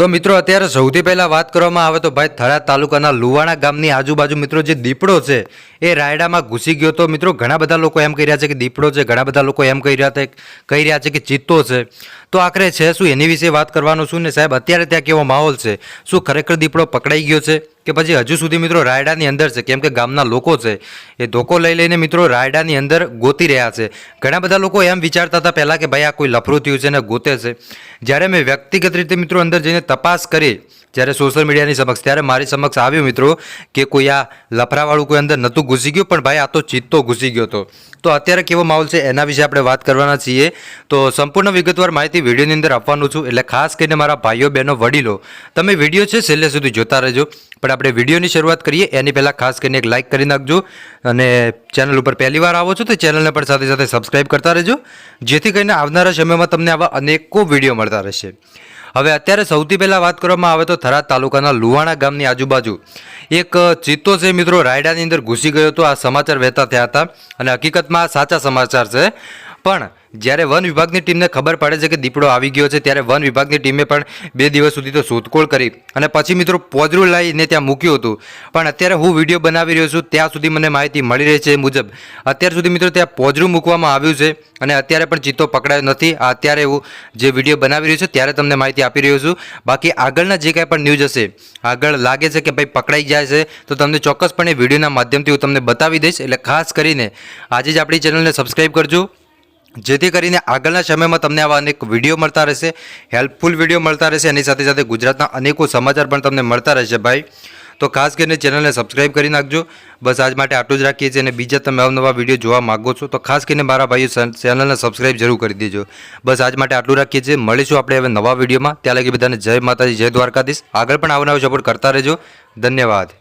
તો મિત્રો, અત્યારે સૌથી પહેલાં વાત કરવામાં આવે તો ભાઈ થરાદ તાલુકાના લુવાણા ગામની આજુબાજુ મિત્રો જે દીપડો છે, એ રાયડામાં ઘૂસી ગયો તો મિત્રો ઘણા બધા લોકો એમ કહી રહ્યા છે કે દીપડો છે, ઘણા બધા લોકો એમ કહી રહ્યા છે, કહી રહ્યા છે કે ચિત્તો છે. તો આખરે છે શું એની વિશે વાત કરવાનું શું ને સાહેબ, અત્યારે ત્યાં કેવો માહોલ છે? શું ખરેખર દીપડો પકડાઈ ગયો છે? કે પછી હજુ સુધી મિત્રો રાયડાની અંદર છે? કેમ કે ગામના લોકો છે, એ ધોકો લઈ લઈને મિત્રો રાયડાની અંદર ગોતી રહ્યા છે. ઘણા બધા લોકો એમ વિચારતા હતા પહેલાં કે ભાઈ આ કોઈ લફરું થયું છે ને ગોતે છે. જ્યારે મેં વ્યક્તિગત રીતે મિત્રો અંદર જઈને તપાસ કરી, જ્યારે સોશિયલ મીડિયાની સમક્ષ, ત્યારે મારી સમક્ષ આવ્યું મિત્રો કે કોઈ આ લફરાવાળું કોઈ અંદર નહોતું ઘૂસી ગયું, પણ ભાઈ આ તો ચિત્તો ઘૂસી ગયો હતો. તો અત્યારે કેવો માહોલ છે એના વિશે આપણે વાત કરવાના છીએ. તો સંપૂર્ણ વિગતવાર માહિતી વિડીયોની અંદર આપવાનું છું, એટલે ખાસ કરીને મારા ભાઈઓ, બહેનો, વડીલો, તમે વીડિયો છે છેલ્લે સુધી જોતા રહેજો. પણ આપણે વિડીયોની શરૂઆત કરીએ, એની પહેલાં ખાસ કરીને એક લાઇક કરી નાખજો. અને ચેનલ ઉપર પહેલી વાર આવો છો તો ચેનલને પણ સાથે સાથે સબસ્ક્રાઇબ કરતા રહેજો. જેથી કરીને આવનારા સમયમાં તમને આવા અનેકો વીડિયો મળતા રહેશે. હવે અત્યારે સૌથી પહેલાં વાત કરવામાં આવે તો થરાદ તાલુકાના લુવાણા ગામની આજુબાજુ એક ચિત્તો છે મિત્રો રાયડાની અંદર ઘૂસી ગયો હતો. આ સમાચાર વહેતા થયા હતા અને હકીકતમાં સાચા સમાચાર છે. પણ જ્યારે વન વિભાગની ટીમને ખબર પડે છે કે દીપડો આવી ગયો છે, ત્યારે વન વિભાગની ટીમે પણ બે દિવસ સુધી તો શોધખોળ કરી અને પછી મિત્રો પોજરું લાવીને ત્યાં મૂક્યું હતું. પણ અત્યારે હું વીડિયો બનાવી રહ્યો છું, ત્યાં સુધી મને માહિતી મળી રહી છે મુજબ. અત્યાર સુધી મિત્રો ત્યાં પોજરું મૂકવામાં આવ્યું છે અને અત્યારે પણ ચિત્તો પકડાયો નથી. આ અત્યારે હું જે વીડિયો બનાવી રહ્યો છું, ત્યારે તમને માહિતી આપી રહ્યો છું. બાકી આગળના જે કાંઈ પણ ન્યૂઝ હશે, આગળ લાગે છે કે ભાઈ પકડાઈ જાય છે, તો તમને ચોક્કસપણે વિડીયોના માધ્યમથી હું તમને બતાવી દઈશ. એટલે ખાસ કરીને આજે જ આપણી ચેનલને સબસ્ક્રાઈબ કરજો. જેથી કરીને આગળના સમયમાં તમને આવા અનેક વીડિયો મળતા રહેશે, હેલ્પફુલ વીડિયો મળતા રહેશે. એની સાથે સાથે ગુજરાતના અનેકો સમાચાર પણ તમને મળતા રહેશે ભાઈ. તો ખાસ કરીને ચેનલને સબસ્ક્રાઇબ કરી નાખજો. બસ આજ માટે આટલું જ રાખીએ છીએ અને બીજા તમે અવનવા વીડિયો જોવા માગો છો તો ખાસ કરીને મારા ભાઈઓ ચેનલને સબસ્ક્રાઇબ જરૂર કરી દેજો. બસ આજ માટે આટલું રાખીએ છીએ. મળીશું આપણે હવે નવા વિડીયોમાં. ત્યાં લગી બધાને જય માતાજી, જય દ્વારકાધીશ. આગળ પણ આવનારો સપોર્ટ કરતા રહેજો. ધન્યવાદ.